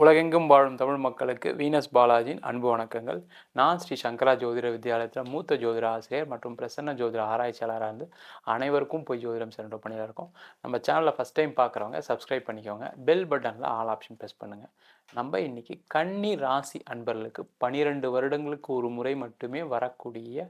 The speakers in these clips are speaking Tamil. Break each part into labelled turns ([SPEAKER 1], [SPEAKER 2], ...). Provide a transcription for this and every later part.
[SPEAKER 1] உலகெங்கும் வாழும் தமிழ் மக்களுக்கு வீனஸ் பாலாஜியின் அன்பு வணக்கங்கள். நான் ஸ்ரீ சங்கரா ஜோதிட வித்யாலயத்தில் மூத்த ஜோதிட ஆசிரியர் மற்றும் பிரசன்ன ஜோதிட ஆராய்ச்சியாளராக இருந்து அனைவருக்கும் போய் ஜோதிடம் சென்ற பண்ணியில் இருக்கோம். நம்ம சேனலில் ஃபஸ்ட் டைம் பார்க்குறவங்க சப்ஸ்கிரைப் பண்ணிக்கோங்க. பெல் பட்டனில் ஆல் ஆப்ஷன் ப்ரெஸ் பண்ணுங்கள் நம்ம இன்னைக்கு கன்னி ராசி அன்பர்களுக்கு பனிரெண்டு வருடங்களுக்கு ஒரு முறை மட்டுமே வரக்கூடிய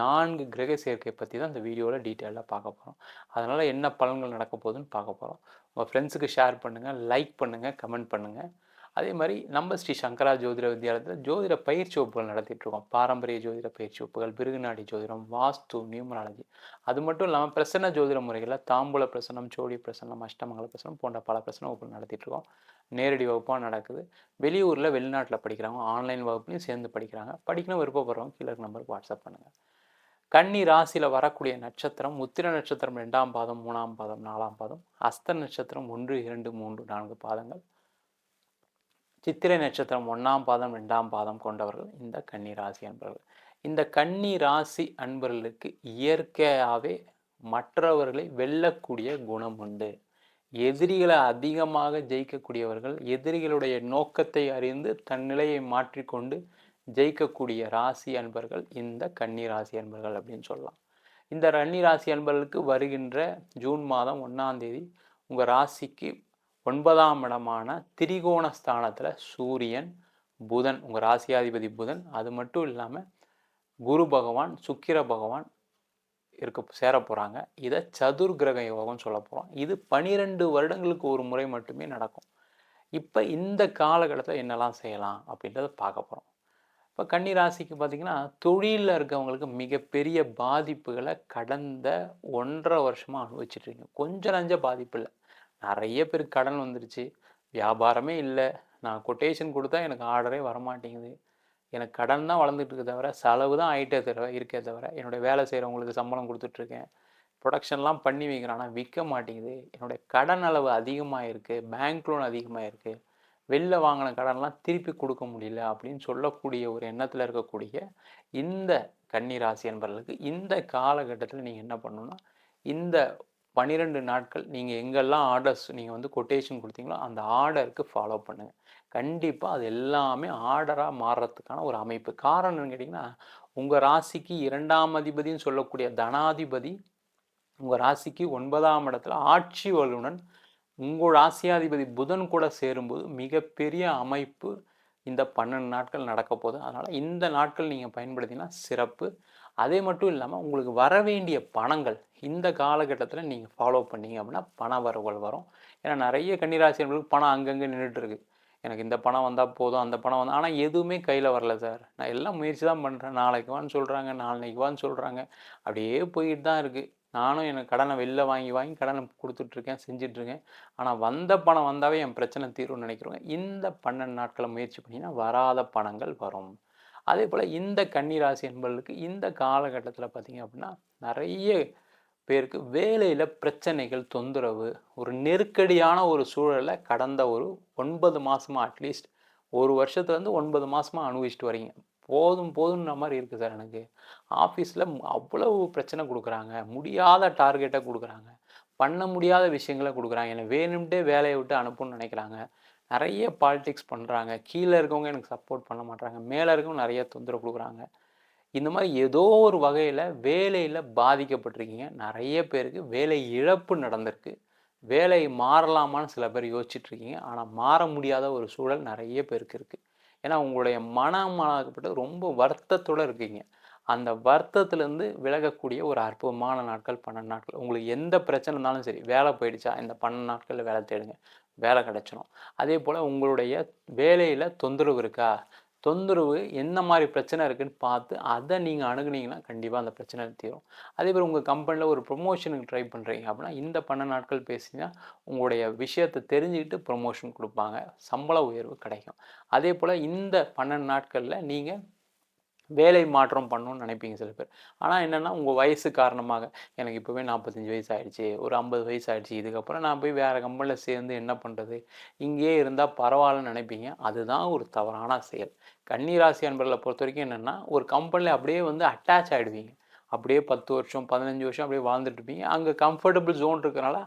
[SPEAKER 1] நான்கு கிரக சேர்க்கை பற்றி தான் இந்த வீடியோவில் டீட்டெயிலாக பார்க்க போகிறோம் அதனால் என்ன பலன்கள் நடக்க போகுதுன்னு பார்க்க போகிறோம் உங்கள் ஃப்ரெண்ட்ஸுக்கு ஷேர் பண்ணுங்கள் லைக் பண்ணுங்கள் கமெண்ட் பண்ணுங்கள் அதே மாதிரி நம்ம ஸ்ரீ சங்கரா ஜோதிட வித்யாலயத்தில் ஜோதிட பயிற்சி வகுப்புகள் நடத்திட்டுருக்கோம் பாரம்பரிய ஜோதிட பயிற்சி வகுப்புகள் பிருகுநாடி ஜோதிடம் வாஸ்து நியூமராலஜி. அது மட்டும் இல்லாமல் பிரசன்ன ஜோதிட முறைகளில் தாம்பூல பிரசனம் சோழி பிரசனம் அஷ்டமங்கல பிரசனம் போன்ற பல பிரசன வகுப்புகள் நடத்திட்டுருக்கோம் நேரடி வகுப்பாக நடக்குது. வெளியூரில் வெளிநாட்டில் படிக்கிறாங்க ஆன்லைன் வகுப்புலையும் சேர்ந்து படிக்கிறாங்க. படிக்கணும் விருப்பப்படுறவங்க கீழே நம்பருக்கு வாட்ஸ்அப் பண்ணுங்கள் கன்னி ராசியில் வரக்கூடிய நட்சத்திரம் உத்திர நட்சத்திரம் ரெண்டாம் பாதம் மூணாம் பாதம் நாலாம் பாதம் அஸ்த நட்சத்திரம் ஒன்று இரண்டு மூன்று நான்கு பாதங்கள். சித்திரை நட்சத்திரம் ஒன்றாம் பாதம் ரெண்டாம் பாதம் கொண்டவர்கள் இந்த கன்னி ராசி அன்பர்கள். இந்த கன்னி ராசி அன்பர்களுக்கு இயற்கையாகவே மற்றவர்களை வெல்லக்கூடிய குணம் உண்டு. எதிரிகளை அதிகமாக ஜெயிக்கக்கூடியவர்கள் எதிரிகளுடைய நோக்கத்தை அறிந்து தன் நிலையை மாற்றிக்கொண்டு ஜெயிக்கக்கூடிய ராசி அன்பர்கள் இந்த கன்னி ராசி அன்பர்கள் அப்படின்னு சொல்லலாம். இந்த ரன்னி ராசி அன்பர்களுக்கு வருகின்ற ஜூன் மாதம் ஒன்றாம் தேதி உங்கள் ராசிக்கு ஒன்பதாம் இடமான திரிகோண ஸ்தானத்தில் சூரியன் புதன் உங்கள் ராசியாதிபதி புதன் அது மட்டும் இல்லாமல் குரு பகவான் சுக்கிர பகவான் இருக்க சேர போகிறாங்க இதை சதுர் கிரக யோகம் சொல்ல போகிறோம் இது பனிரெண்டு வருடங்களுக்கு ஒரு முறை மட்டுமே நடக்கும். இப்போ இந்த காலகட்டத்தில் என்னெல்லாம் செய்யலாம் அப்படின்றத பார்க்க போகிறோம் இப்போ கன்னி ராசிக்கு பார்த்திங்கன்னா தொழிலில் இருக்கவங்களுக்கு மிகப்பெரிய பாதிப்புகளை கடந்த ஒன்றரை வருஷமாக அனுபவிச்சிட்ருக்கீங்க கொஞ்சம் நஞ்ச பாதிப்பு இல்லை. நிறைய பேர் கடன் வந்துருச்சு. வியாபாரமே இல்லை. நான் கொட்டேஷன் கொடுத்தா எனக்கு ஆர்டரே வரமாட்டேங்குது. எனக்கு கடன் தான் வளர்ந்துட்டு இருக்க தவிர செலவு தான் ஆகிட்டே தவிர இருக்கே தவிர என்னுடைய வேலை செய்கிறவங்களுக்கு சம்பளம் கொடுத்துட்ருக்கேன். ப்ரொடக்ஷன்லாம் பண்ணி வைக்கிறேன். ஆனால் விற்க மாட்டேங்குது. என்னுடைய கடன் அளவு அதிகமாக இருக்குது பேங்க் லோன் அதிகமாக இருக்குது வெளில வாங்கின கடன்லாம் திருப்பி கொடுக்க முடியல அப்படின்னு சொல்லக்கூடிய ஒரு எண்ணத்தில் இருக்கக்கூடிய இந்த கன்னிராசி என்பவர்களுக்கு இந்த காலகட்டத்தில் நீங்கள் என்ன பண்ணணும்னா இந்த பன்னிரெண்டு நாட்கள் நீங்கள் எங்கெல்லாம் ஆர்டர்ஸ் நீங்கள் வந்து கொட்டேஷன் கொடுத்தீங்களோ அந்த ஆர்டருக்கு ஃபாலோ பண்ணுங்கள் கண்டிப்பாக அது எல்லாமே ஆர்டராக மாறுறதுக்கான ஒரு அமைப்பு. காரணம் கேட்டிங்கன்னா உங்கள் ராசிக்கு இரண்டாம் அதிபதினு சொல்லக்கூடிய தனாதிபதி உங்கள் ராசிக்கு ஒன்பதாம் இடத்துல ஆட்சி வல்லுடன் உங்கள் ராசியாதிபதி புதன் கூட சேரும்போது மிகப்பெரிய அமைப்பு இந்த பன்னெண்டு நாட்கள் நடக்க போகுது. அதனால் இந்த நாட்கள் நீங்கள் பயன்படுத்தினா சிறப்பு. அதே மட்டும் இல்லாமல் உங்களுக்கு வர வேண்டிய பணங்கள் இந்த காலகட்டத்தில் நீங்கள் ஃபாலோ பண்ணீங்க அப்படின்னா பண வரவுகள் வரும். ஏன்னா நிறைய கன்னிராசிகளுக்கு பணம் அங்கங்கே நின்றுட்டு இருக்கு எனக்கு இந்த பணம் வந்தால் போதும் அந்த பணம் வந்தால் ஆனால் எதுவுமே கையில் வரல சார். நான் எல்லாம் முயற்சி தான் பண்ணுறேன் நாளைக்கு வான்னு சொல்கிறாங்க நாளைக்கு வான்னு சொல்கிறாங்க அப்படியே போயிட்டு தான் இருக்குது நானும் எனக்கு கடனை வெளில வாங்கி வாங்கி கடனை கொடுத்துட்ருக்கேன் செஞ்சிட்ருக்கேன். ஆனால் வந்த பணம் வந்தாவே என் பிரச்சனை தீரும்னு நினைக்கிறோங்க இந்த பன்னெண்டு நாட்களை முயற்சி பண்ணிங்கன்னா வராத பணங்கள் வரும். அதே போல் இந்த கன்னிராசி என்பவர்களுக்கு இந்த காலகட்டத்தில் பார்த்திங்க அப்படின்னா நிறைய பேருக்கு வேலையில் பிரச்சனைகள் தொந்தரவு ஒரு நெருக்கடியான ஒரு சூழலை கடந்த ஒரு ஒன்பது மாதமாக அட்லீஸ்ட் ஒரு வருஷத்துலேருந்து ஒன்பது மாதமாக அனுபவிச்சுட்டு வரீங்க போதும் போதும்ன்ற மாதிரி இருக்குது சார் எனக்கு. ஆஃபீஸில் அவ்வளவு பிரச்சனை கொடுக்குறாங்க. முடியாத டார்கெட்டை கொடுக்குறாங்க. பண்ண முடியாத விஷயங்களை கொடுக்குறாங்க. என்னை வேணும்ட்டே வேலையை விட்டு அனுப்புன்னு நினைக்கிறாங்க. நிறைய பாலிடிக்ஸ் பண்ணுறாங்க கீழே இருக்கவங்க எனக்கு சப்போர்ட் பண்ண மாட்டாங்க மேலே இருக்கவங்க நிறைய தொந்தரவு கொடுக்குறாங்க. இந்த மாதிரி ஏதோ ஒரு வகையில் வேலையில் பாதிக்கப்பட்டிருக்கீங்க. நிறைய பேருக்கு வேலை இழப்பு நடந்திருக்கு. வேலை மாறலாமான்னு சில பேர் யோசிச்சுட்ருக்கீங்க. ஆனால் மாற முடியாத ஒரு சூழல் நிறைய பேருக்கு இருக்குது ஏன்னா உங்களுடைய மனமாகப்பட்டு ரொம்ப வருத்தத்தோடு இருக்கீங்க. அந்த வருத்தத்துலேருந்து விலகக்கூடிய ஒரு அற்புதமான நாட்கள் பன்னெண்டு நாட்கள். உங்களுக்கு எந்த பிரச்சனை இருந்தாலும் சரி வேலை போயிடுச்சா இந்த பன்னெண்டு நாட்களில் வேலை தேடுங்க. வேலை கிடச்சிடும் அதே போல் உங்களுடைய வேலையில் தொந்தரவு இருக்கா? தொந்தரவு என்ன மாதிரி பிரச்சனை இருக்குதுன்னு பார்த்து அதை நீங்கள் அணுகுனீங்கன்னா கண்டிப்பாக அந்த பிரச்சனை தீரும். அதே மாதிரி உங்கள் கம்பெனியில் ஒரு ப்ரொமோஷனுக்கு ட்ரை பண்ணுறீங்க அப்படின்னா இந்த பன்னெண்டு நாட்கள் பேசினா உங்களுடைய விஷயத்தை தெரிஞ்சுக்கிட்டு ப்ரொமோஷன் கொடுப்பாங்க. சம்பள உயர்வு கிடைக்கும். அதே போல் இந்த பன்னெண்டு நாட்களில் நீங்கள் வேலை மாற்றம் பண்ணணும்னு நினைப்பீங்க சில பேர். ஆனால் என்னென்னா உங்கள் வயசு காரணமாக எனக்கு இப்போவே நாற்பத்தஞ்சு வயசு ஆகிடுச்சி ஒரு ஐம்பது வயசு ஆகிடுச்சி இதுக்கப்புறம் நான் போய் வேறு கம்பெனியில் சேர்ந்து என்ன பண்ணுறது இங்கேயே இருந்தால் பரவாயில்லன்னு நினைப்பீங்க. அதுதான் ஒரு தவறான செயல். கன்னிராசி அன்பர்களை பொறுத்த வரைக்கும் என்னென்னா ஒரு கம்பெனியில் அப்படியே வந்து அட்டாச் ஆகிடுவீங்க அப்படியே பத்து வருஷம் பதினஞ்சு வருஷம் அப்படியே வாழ்ந்துட்டுருப்பீங்க அங்கே கம்ஃபர்டபுள் ஜோன் இருக்கிறனால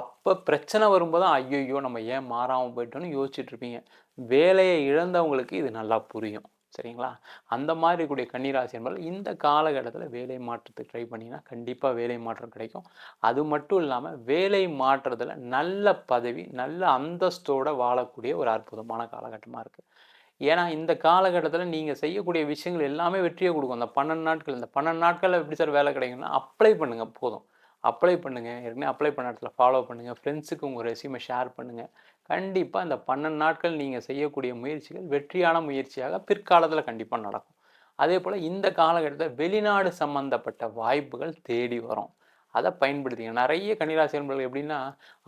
[SPEAKER 1] அப்போ பிரச்சனை வரும்போது தான் ஐயோ நம்ம ஏன் மாறாமல் போயிட்டோன்னு யோசிச்சுட்ருப்பீங்க வேலையை இழந்தவங்களுக்கு இது நல்லா புரியும். சரிங்களா? அந்த மாதிரி இருக்கக்கூடிய கன்னிராசி என்பதால் இந்த காலகட்டத்தில் வேலை மாற்றத்துக்கு ட்ரை பண்ணிங்கன்னா கண்டிப்பாக வேலை மாற்றம் கிடைக்கும். அது மட்டும் இல்லாமல் வேலை மாற்றத்தில் நல்ல பதவி நல்ல அந்தஸ்தோடு வாழக்கூடிய ஒரு அற்புதமான காலகட்டமாக இருக்குது ஏன்னா இந்த காலகட்டத்தில் நீங்கள் செய்யக்கூடிய விஷயங்கள் எல்லாமே வெற்றியை கொடுக்கும். அந்த பன்னெண்டு நாட்கள் இந்த பன்னெண்டு நாட்களில் எப்படி சார் வேலை கிடைக்கும்னா அப்ளை பண்ணுங்கள் போதும். அப்ளை பண்ணுங்கள் ஏற்கனவே அப்ளை பண்ண இடத்துல ஃபாலோ பண்ணுங்கள் ஃப்ரெண்ட்ஸுக்கு உங்கள் ரெசியூமை ஷேர் பண்ணுங்கள் கண்டிப்பாக இந்த பன்னெண்டு நாட்கள் நீங்கள் செய்யக்கூடிய முயற்சிகள் வெற்றியான முயற்சியாக பிற்காலத்தில் கண்டிப்பாக நடக்கும். அதே போல் இந்த காலகட்டத்தில் வெளிநாடு சம்மந்தப்பட்ட வாய்ப்புகள் தேடி வரும். அதை பயன்படுத்திங்க நிறைய கன்னிராசி என்பர்கள் எப்படின்னா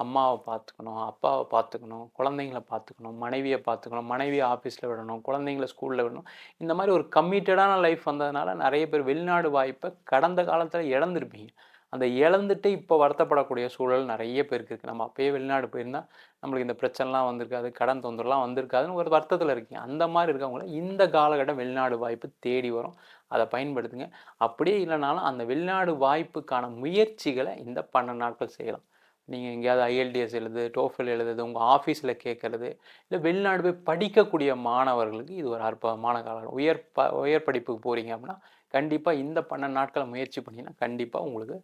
[SPEAKER 1] அம்மாவை பார்த்துக்கணும் அப்பாவை பார்த்துக்கணும் குழந்தைங்கள பார்த்துக்கணும் மனைவியை பார்த்துக்கணும் மனைவியை ஆஃபீஸில் விடணும் குழந்தைங்கள ஸ்கூலில் விடணும். இந்த மாதிரி ஒரு கம்மிட்டடான லைஃப் வந்ததுனால நிறைய பேர் வெளிநாடு வாய்ப்பை கடந்த காலத்தில் இழந்திருப்பீங்க. அந்த இழந்துட்டு இப்போ வருத்தப்படக்கூடிய சூழல் நிறைய பேருக்கு இருக்குது நம்ம அப்பயே வெளிநாடு போயிருந்தால் நம்மளுக்கு இந்த பிரச்சனைலாம் வந்திருக்காது கடன் தொந்தரலாம் வந்திருக்காதுன்னு ஒரு வருத்தத்தில் இருக்கீங்க. அந்த மாதிரி இருக்கவங்கள இந்த காலகட்டம் வெளிநாடு வாய்ப்பு தேடி வரும். அதை பயன்படுத்துங்க. அப்படியே இல்லைனாலும் அந்த வெளிநாடு வாய்ப்புக்கான முயற்சிகளை இந்த பன்னெண்டு நாட்கள் செய்யலாம். நீங்கள் எங்கேயாவது ஐஎல்டிஎஸ் எழுது டோஃபில் எழுதுது உங்கள் ஆஃபீஸில் கேட்குறது இல்லை வெளிநாடு போய் படிக்கக்கூடிய மாணவர்களுக்கு இது ஒரு அற்புதமான காலம் உயர் ப உயர் படிப்புக்கு போகிறீங்க அப்படின்னா கண்டிப்பாக இந்த பன்னெண்டு நாட்களை முயற்சி பண்ணிங்கன்னா கண்டிப்பாக உங்களுக்கு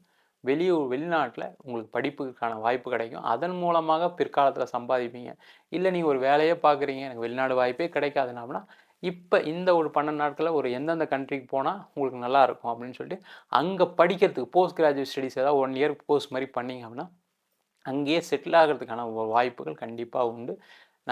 [SPEAKER 1] வெளியூர் வெளிநாட்டில் உங்களுக்கு படிப்புக்கான வாய்ப்பு கிடைக்கும். அதன் மூலமாக பிற்காலத்தில் சம்பாதிப்பீங்க. இல்லை நீங்கள் ஒரு வேலையே பார்க்குறீங்க எனக்கு வெளிநாடு வாய்ப்பே கிடைக்காதுனா இப்போ இந்த ஒரு பன்னெண்டு நாட்களில் ஒரு எந்தெந்த கண்ட்ரிக்கு போனால் உங்களுக்கு நல்லா இருக்கும் அப்படின்னு சொல்லிட்டு அங்கே படிக்கிறதுக்கு போஸ்ட் கிராஜுவேட் ஸ்டடிஸ் ஏதாவது ஒன் இயர் கோர்ஸ் மாதிரி பண்ணிங்க அப்படின்னா அங்கேயே செட்டில் ஆகிறதுக்கான வாய்ப்புகள் கண்டிப்பாக உண்டு.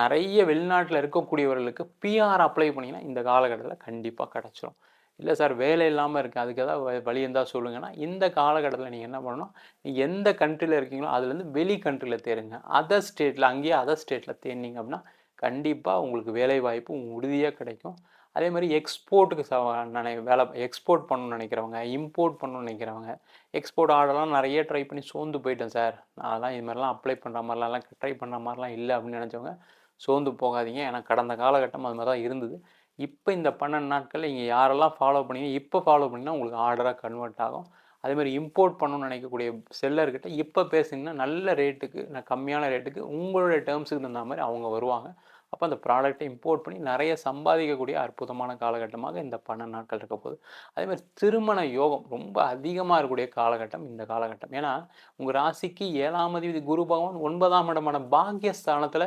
[SPEAKER 1] நிறைய வெளிநாட்டில் இருக்கக்கூடியவர்களுக்கு பிஆர் அப்ளை பண்ணிங்கன்னா இந்த காலகட்டத்தில் கண்டிப்பாக கிடச்சிரும். இல்லை சார் வேலை இல்லாமல் இருக்குது அதுக்கு ஏதாவது வழி இருந்தால் சொல்லுங்கன்னா இந்த காலகட்டத்தில் நீங்கள் என்ன பண்ணணும் நீங்கள் எந்த கண்ட்ரியில் இருக்கீங்களோ அதுலேருந்து வெளி கண்ட்ரியில் தேருங்க அதர் ஸ்டேட்டில் அங்கேயே அதர் ஸ்டேட்டில் தேர்னிங்க அப்படின்னா கண்டிப்பாக உங்களுக்கு வேலை வாய்ப்பு உறுதியாக கிடைக்கும். அதே மாதிரி எக்ஸ்போர்ட்டுக்கு ச நினை வேலை எக்ஸ்போர்ட் பண்ணணும்னு நினைக்கிறவங்க இம்போர்ட் பண்ணணும்னு நினைக்கிறவங்க எக்ஸ்போர்ட் ஆர்டர்லாம் நிறைய ட்ரை பண்ணி சோர்ந்து போயிட்டேன் சார். நான் அதெல்லாம் இது மாதிரிலாம் அப்ளை பண்ணுற மாதிரிலாம் ட்ரை பண்ணுற மாதிரிலாம் இல்லை அப்படின்னு நினச்சவங்க சோர்ந்து போகாதீங்க. ஏன்னா கடந்த காலகட்டம் அது மாதிரி தான் இருந்தது. இப்போ இந்த பன்னெண்டு நாட்களில் நீங்கள் யாரெல்லாம் ஃபாலோ பண்ணீங்க இப்போ ஃபாலோ பண்ணிங்கன்னா உங்களுக்கு ஆர்டராக கன்வெர்ட் ஆகும். அதேமாதிரி இம்போர்ட் பண்ணணும்னு நினைக்கக்கூடிய செல்லர்கிட்ட இப்போ பேசுனீங்கன்னா நல்ல ரேட்டுக்கு நான் கம்மியான ரேட்டுக்கு உங்களுடைய டேர்ம்ஸுக்கு தகுந்த மாதிரி அவங்க வருவாங்க. அப்போ அந்த ப்ராடக்ட்டை இம்போர்ட் பண்ணி நிறைய சம்பாதிக்கக்கூடிய அற்புதமான காலகட்டமாக இந்த பன்னெண்டு நாட்கள் இருக்க போகுது. அதேமாதிரி திருமண யோகம் ரொம்ப அதிகமாக இருக்கக்கூடிய காலகட்டம் இந்த காலகட்டம். ஏன்னா உங்கள் ராசிக்கு ஏழாம் அதிபதி குரு பகவான் ஒன்பதாம் இடமான பாக்கியஸ்தானத்தில்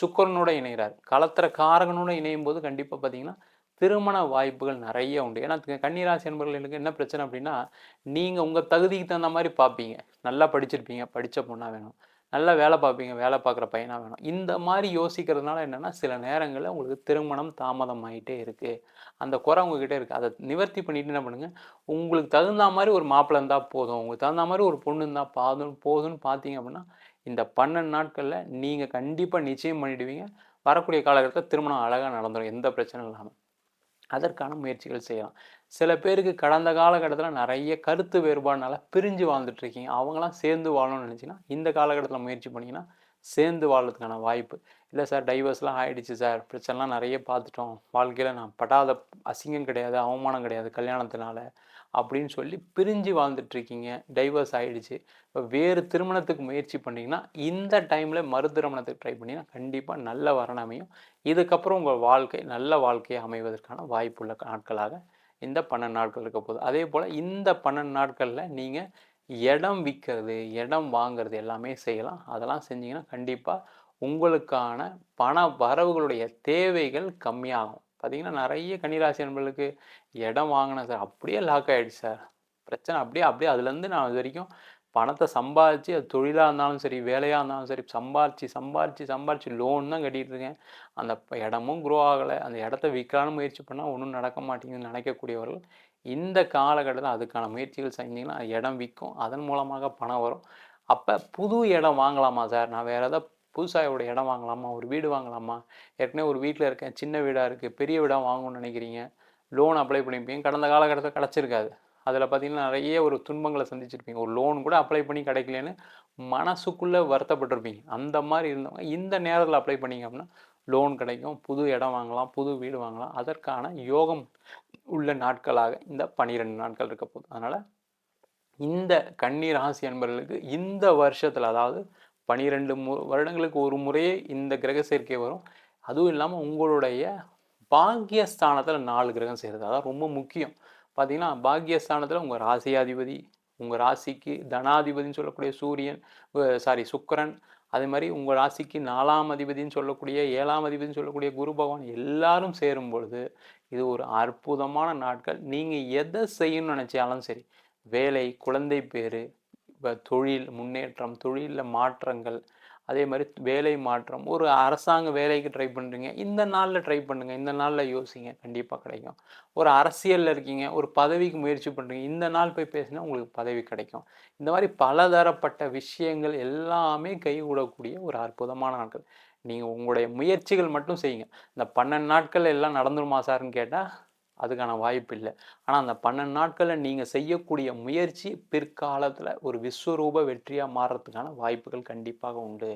[SPEAKER 1] சுக்கரனோட இணைகிறார் களத்திர காரகனோட இணையும் போது கண்டிப்பாக பார்த்தீங்கன்னா திருமண வாய்ப்புகள் நிறைய உண்டு. ஏன்னா கன்னிராசி நண்பர்களுக்கு என்ன பிரச்சனை அப்படின்னா நீங்கள் உங்கள் தகுதிக்கு தகுந்த மாதிரி பார்ப்பீங்க நல்லா படிச்சிருப்பீங்க படித்த பொண்ணாக வேணும். நல்லா வேலை பார்ப்பீங்க வேலை பார்க்குற பையனாக வேணும். இந்த மாதிரி யோசிக்கிறதுனால என்னென்னா சில நேரங்களில் உங்களுக்கு திருமணம் தாமதம் ஆகிட்டே இருக்குது அந்த குறை உங்ககிட்ட இருக்குது அதை நிவர்த்தி பண்ணிட்டு என்ன பண்ணுங்கள் உங்களுக்கு தகுந்த மாதிரி ஒரு மாப்பிள்ளை இருந்தால் போதும். உங்களுக்கு தகுந்த மாதிரி ஒரு பொண்ணு இருந்தால் பாதும் போதும்னு பார்த்தீங்க அப்படின்னா இந்த பன்னெண்டு நாட்களில் நீங்கள் கண்டிப்பாக நிச்சயம் பண்ணிவிடுவீங்க வரக்கூடிய காலகட்டத்தில் திருமணம் அழகாக நடந்துடும் எந்த பிரச்சனையும் இல்லாமல் அதற்கான முயற்சிகள் செய்யலாம். சில பேருக்கு கடந்த காலகட்டத்தில் நிறைய கருத்து வேறுபாடுனால பிரிஞ்சு வாழ்ந்துட்டுருக்கீங்க அவங்களாம் சேர்ந்து வாழணும்னு நினச்சிங்கன்னா இந்த காலகட்டத்தில் முயற்சி பண்ணிங்கன்னா சேர்ந்து வாழ்றதுக்கான வாய்ப்பு. இல்லை சார் டைவர்ஸ்லாம் ஆகிடுச்சு சார். பிரச்சனைலாம் நிறைய பார்த்துட்டோம். வாழ்க்கையில் நான் படாத அசிங்கம் கிடையாது அவமானம் கிடையாது கல்யாணத்தினால. அப்படின்னு சொல்லி பிரிஞ்சு வாழ்ந்துட்டுருக்கீங்க. டைவர்ஸ் ஆகிடுச்சு இப்போ வேறு திருமணத்துக்கு முயற்சி பண்ணிங்கன்னா இந்த டைமில் மறு திருமணத்துக்கு ட்ரை பண்ணிங்கன்னா கண்டிப்பாக நல்ல வரணமையும் அமையும். இதுக்கப்புறம் உங்கள் வாழ்க்கை நல்ல வாழ்க்கையை அமைவதற்கான வாய்ப்புள்ள நாட்களாக இந்த பன்னெண்டு நாட்கள் இருக்க போகுது. அதே போல் இந்த பன்னெண்டு நாட்களில் நீங்கள் இடம் விற்கிறது இடம் வாங்கிறது எல்லாமே செய்யலாம். அதெல்லாம் செஞ்சிங்கன்னா கண்டிப்பாக உங்களுக்கான பண வரவுகளுடைய தேவைகள் கம்மியாகும். பார்த்தீங்கன்னா நிறைய கன்னிராசி நண்பர்களுக்கு இடம் வாங்கினேன் சார். அப்படியே லாக் ஆகிடுச்சு சார். பிரச்சனை அப்படியே அப்படியே அதுலேருந்து நான் இது வரைக்கும் பணத்தை சம்பாதிச்சு அது தொழிலாக இருந்தாலும் சரி வேலையாக இருந்தாலும் சரி சம்பாரிச்சு சம்பாரிச்சு சம்பாரிச்சு லோன் தான் கட்டிகிட்டு இருக்கேன். அந்த இடமும் க்ரோ ஆகலை. அந்த இடத்த விற்கலான்னு முயற்சி பண்ணால் ஒன்றும் நடக்க மாட்டேங்குதுன்னு நினைக்கக்கூடியவர்கள் இந்த காலகட்டத்தில் அதுக்கான முயற்சிகள் செஞ்சிங்கன்னா இடம் விற்கும். அதன் மூலமாக பணம் வரும். அப்போ புது இடம் வாங்கலாமா சார்? நான் வேறு எதாவது புதுசாக ஒரு இடம் வாங்கலாமா? ஒரு வீடு வாங்கலாமா? ஏற்கனவே ஒரு வீட்டில் இருக்கேன். சின்ன வீடாக இருக்குது பெரிய வீடாக வாங்கணும்னு நினைக்கிறீங்க. லோன் அப்ளை பண்ணியிருப்பீங்க. கடந்த காலகட்டத்தில் கிடச்சிருக்காது. அதில் பார்த்தீங்கன்னா நிறைய ஒரு துன்பங்களை சந்திச்சிருப்பீங்க. ஒரு லோன் கூட அப்ளை பண்ணி கிடைக்கலன்னு மனசுக்குள்ளே வருத்தப்பட்டிருப்பீங்க. அந்த மாதிரி இருந்தவங்க இந்த நேரத்தில் அப்ளை பண்ணிங்க அப்படின்னா லோன் கிடைக்கும். புது இடம் வாங்கலாம். புது வீடு வாங்கலாம். அதற்கான யோகம் உள்ள நாட்களாக இந்த பன்னிரெண்டு நாட்கள் இருக்க போகுது. அதனால் இந்த கண்ணீர் ராசி அன்பர்களுக்கு இந்த வருஷத்தில் அதாவது பனிரெண்டு மு வருடங்களுக்கு ஒரு முறையே இந்த கிரக சேர்க்கை வரும். அதுவும் இல்லாமல் உங்களுடைய பாக்கியஸ்தானத்தில் நாலு கிரகம் சேருது அதான் ரொம்ப முக்கியம். பார்த்தீங்கன்னா பாக்கியஸ்தானத்தில் உங்கள் ராசியாதிபதி உங்கள் ராசிக்கு தனாதிபதினு சொல்லக்கூடிய சூரியன் சாரி சுக்கரன் அதே மாதிரி உங்கள் ராசிக்கு நாலாம் அதிபதினு சொல்லக்கூடிய ஏழாம் அதிபதினு சொல்லக்கூடிய குரு பகவான் எல்லாரும் சேரும் பொழுது இது ஒரு அற்புதமான நாட்கள். நீங்கள் எதை செய்யணும்னு நினச்சாலும் சரி வேலை குழந்தை பேர் தொழில் முன்னேற்றம் தொழிலில் மாற்றங்கள் அதே மாதிரி வேலை மாற்றம் ஒரு அரசாங்க வேலைக்கு ட்ரை பண்ணுறீங்க இந்த நாளில் ட்ரை பண்ணுங்கள் இந்த நாளில் யோசிங்க கண்டிப்பாக கிடைக்கும். ஒரு அரசியலில் இருக்கீங்க ஒரு பதவிக்கு முயற்சி பண்ணுறீங்க இந்த நாள் போய் பேசினா உங்களுக்கு பதவி கிடைக்கும். இந்த மாதிரி பலதரப்பட்ட விஷயங்கள் எல்லாமே கைகூடக்கூடிய ஒரு அற்புதமான நாட்கள். நீங்கள் உங்களுடைய முயற்சிகள் மட்டும் செய்யுங்க. இந்த பன்னெண்டு நாட்கள் எல்லாம் நடந்துருமா சார்னு கேட்டால் அதுக்கான வாய்ப்பு இல்லை. ஆனால் அந்த பன்னெண்டு நாட்களில் நீங்கள் செய்யக்கூடிய முயற்சி பிற்காலத்தில் ஒரு விஸ்வரூப வெற்றியாக மாறுறதுக்கான வாய்ப்புகள் கண்டிப்பாக உண்டு.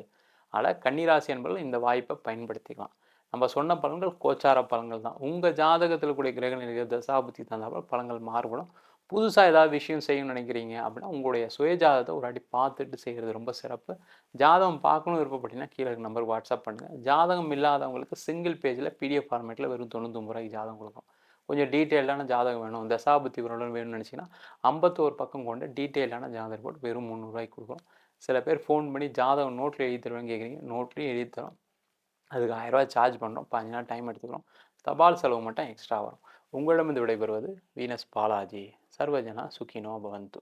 [SPEAKER 1] அதனால் கன்னிராசி என்பவர்கள் இந்த வாய்ப்பை பயன்படுத்திக்கலாம். நம்ம சொன்ன பலன்கள் கோச்சார பலன்கள் தான். உங்கள் ஜாதகத்தில் கூடிய கிரக தசாபுத்தி தந்தால் பலன்கள் மாறுபடும். புதுசாக ஏதாவது விஷயம் செய்யணும்னு நினைக்கிறீங்க அப்படின்னா உங்களுடைய சுயஜாதத்தை ஒரு அடி பார்த்துட்டு செய்கிறது ரொம்ப சிறப்பு. ஜாதகம் பார்க்கணும் விருப்பப்பட்டீங்கன்னா கீழே நம்பர் வாட்ஸ்அப் பண்ணுங்கள் ஜாதகம் இல்லாதவங்களுக்கு சிங்கிள் பேஜில் பிடிஎஃப் ஃபார்மேட்டில் வெறும் தொண்ணூத்தொம்பது ரூபாய்க்கு ஜாதகம் கொடுக்கும். கொஞ்சம் டீட்டெயிலான ஜாதகம் வேணும். தசாபுத்தி விவரம் வேணும்னு நினச்சிங்கன்னா ஐம்பத்தோரு பக்கம் கொண்ட டீட்டெயிலான ஜாதகம் போட்டு வெறும் முந்நூறுரூவாய்க்கு கொடுக்குறோம் சில பேர் ஃபோன் பண்ணி ஜாதகம் நோட்டில் எழுதி தருவேன்னு கேட்குறீங்க நோட்லேயும் எழுதி தரோம் அதுக்கு ஆயிரரூவா சார்ஜ் பண்ணுறோம் பதினஞ்சு நாள் டைம் எடுத்துக்கிறோம் தபால் செலவு மட்டும் எக்ஸ்ட்ரா வரும். உங்களிடமிருந்து விடைபெறுவது வீனஸ் பாலாஜி. சர்வஜனா சுக்கினோ பவந்து.